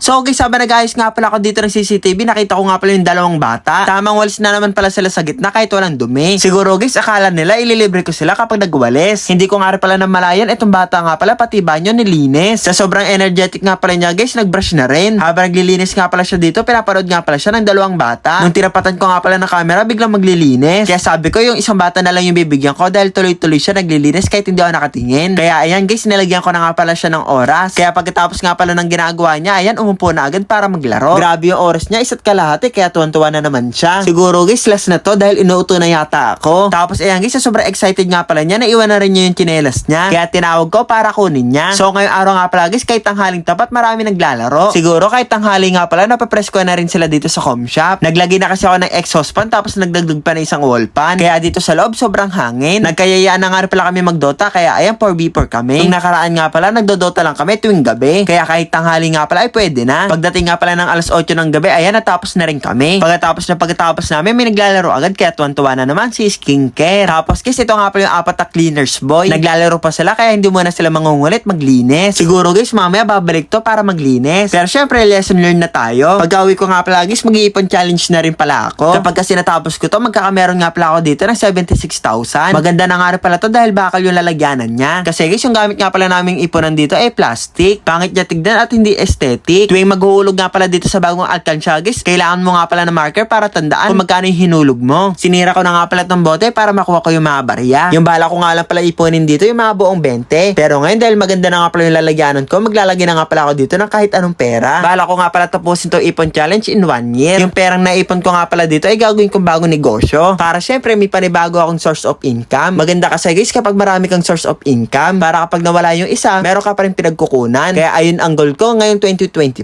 So guys, sabi nag-ayos nga pala ako dito ng CCTV, nakita ko nga pala yung dalawang bata. Tamang walis na naman pala sila sa gitna kahit walang dumi. Siguro guys, akala nila ililibre ko sila kapag nagwalis. Hindi ko nga rin pala namalayan, itong bata nga pala pati banyo nilinis. Sa sobrang energetic nga pala niya guys, nagbrush na rin. Habang naglilinis nga pala siya dito, pinapanood nga pala siya ng dalawang bata. Nung tinapatan ko nga pala ng camera, biglang maglilinis. Kaya sabi ko yung isang bata na lang yung bibigyan ko dahil tuloy-tuloy siya naglilinis kahit hindi ako nakatingin. Kaya ayan guys, nilagyan ko na nga pala siya ng oras. Kaya pagkatapos nga pala ng ginagawa niya, ayan, umupo na agad para maglaro. Grabe yung oras niya, isa't kalahati, kaya tuwan-tuwa na naman siya. Siguro guys, last na to dahil inuuto na yata ako. Tapos ayan guys, sobrang excited nga pala niya, naiwan na rin niya yung chinelas niya. Kaya tinawag ko para kunin niya. So ngayong araw nga pala guys, kahit tanghaling tapat, marami naglalaro. Siguro kahit tanghali nga pala, napapress ko na rin sila dito sa com shop. Naglagay na kasi ako ng exhaust fan, tapos nagdagdag pa na isang wall fan. Kaya dito sa loob, sobrang hangin. Nagkayayaan na nga pala kami magdota, kaya ayan, 4v4 kami. Nung nakaraan nga pala, nagdodota lang kami tuwing gabi. Kaya kahit tanghali nga pala, ay pwede na. Pagdating nga pala ng alas 8 ng gabi, ayan, natapos na rin kami. Pagkatapos na pagkatapos namin, may naglalaro agad, kaya tuwan-tuwa na naman si skincare. Tapos kasi ito nga pala yung apat na cleaners boy. Naglalaro pa sila, kaya hindi muna sila mangungulit maglinis. Siguro guys, mamaya babalik to para maglinis. Pero syempre, lesson learned na tayo. Pag uwi ko nga pala guys, mag-iipon challenge na rin pala ako. Kapag kasi natapos ko to, magkakameron nga pala ako dito ng 76,000. Maganda na nga rin pala to dahil bakal yung lalagyanan niya. Kasi guys, yung gamit nga pala naming iponan dito ay plastic. Pangit niya tignan at hindi aesthetic. Tuwing maghuhulog nga pala dito sa bagong alkansya guys, kailangan mo nga pala ng marker para tandaan kung magkano yung hinulog mo. Sinira ko na nga pala tong bote para makuha ko yung mga barya. Yung bala ko nga lang pala iponin dito yung mga buong 20. Pero ngayon dahil maganda na nga pala yung lalagyanan ko, maglalagay na nga pala ako dito ng kahit anong pera. Bala ko nga pala tapusin to ipon challenge in one year. Yung perang naipon ko nga pala dito ay gagawin kong bagong negosyo. Para syempre may panibago akong source of income. Maganda kasi guys kapag marami kang source of income. Para kapag nawala yung isa, meron ka pa rin pinagkukunan. Kaya ayun ang goal ko ngayong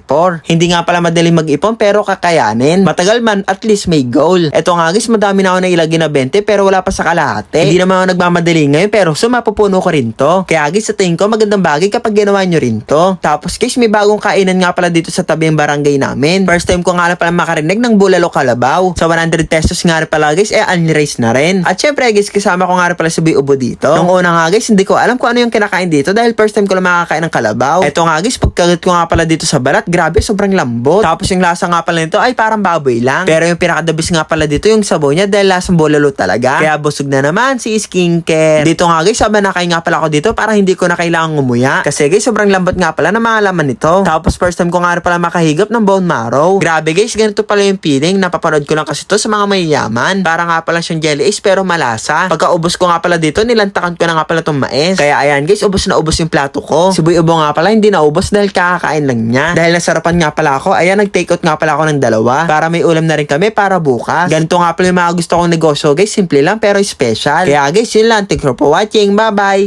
2024. Hindi nga pala madali mag-ipon pero kakayanin. Matagal man, at least may goal. Eto nga guys, madami na ako na ilagay na 20 pero wala pa sa kalahati. Hindi naman ako nagmamadali ngayon pero sumapupuno ko rin to. Kaya guys, sa tingin ko magandang bagay kapag ginawa nyo rin to. Tapos guys, may bagong kainan nga pala dito sa tabi ng barangay namin. First time ko nga pala makarinig ng bulalo kalabaw. Sa 100 pesos nga pala guys, eh unraised na rin. At syempre guys, kasama ko nga pala si Boy Ubo dito. Nung una nga guys, hindi ko alam kung ano yung kinakain dito dahil first time ko lang makakain ng kalabaw. Eto nga guys, pagkagat ko nga pala dito sa balat, grabe, sobrang lambot. Tapos yung lasa nga pala nito ay parang baboy lang. Pero yung pinakadabis nga pala dito yung sabaw niya dahil lasang bulalo talaga. Kaya busog na naman si skincare. Dito nga guys, sabi nakain nga pala ako dito para hindi ko na kailangan ngumuya. Kasi guys, sobrang lambot nga pala na mga laman nito. Tapos first time ko nga pala makahigop ng bone marrow. Grabe guys, ganito pala yung feeling. Napapanood ko lang kasi to sa mga mayayaman. Para nga pala siyang jelly is pero malasa. Pagka ubos ko nga pala dito, nilantakan ko na nga pala tong mais. Kaya ayan guys, ubos na ubos yung plato ko. Si Boy Ubo nga pala hindi na ubos dahil kakakain lang niya. Dahil nasarapan nga pala ako, ayan nag-take out nga pala ako ng dalawa. Para may ulam na rin kami para bukas. Ganito nga pala yung mga gusto kong negosyo guys, simple lang pero special. Kaya guys, yun lang. Thank you for watching. Bye bye!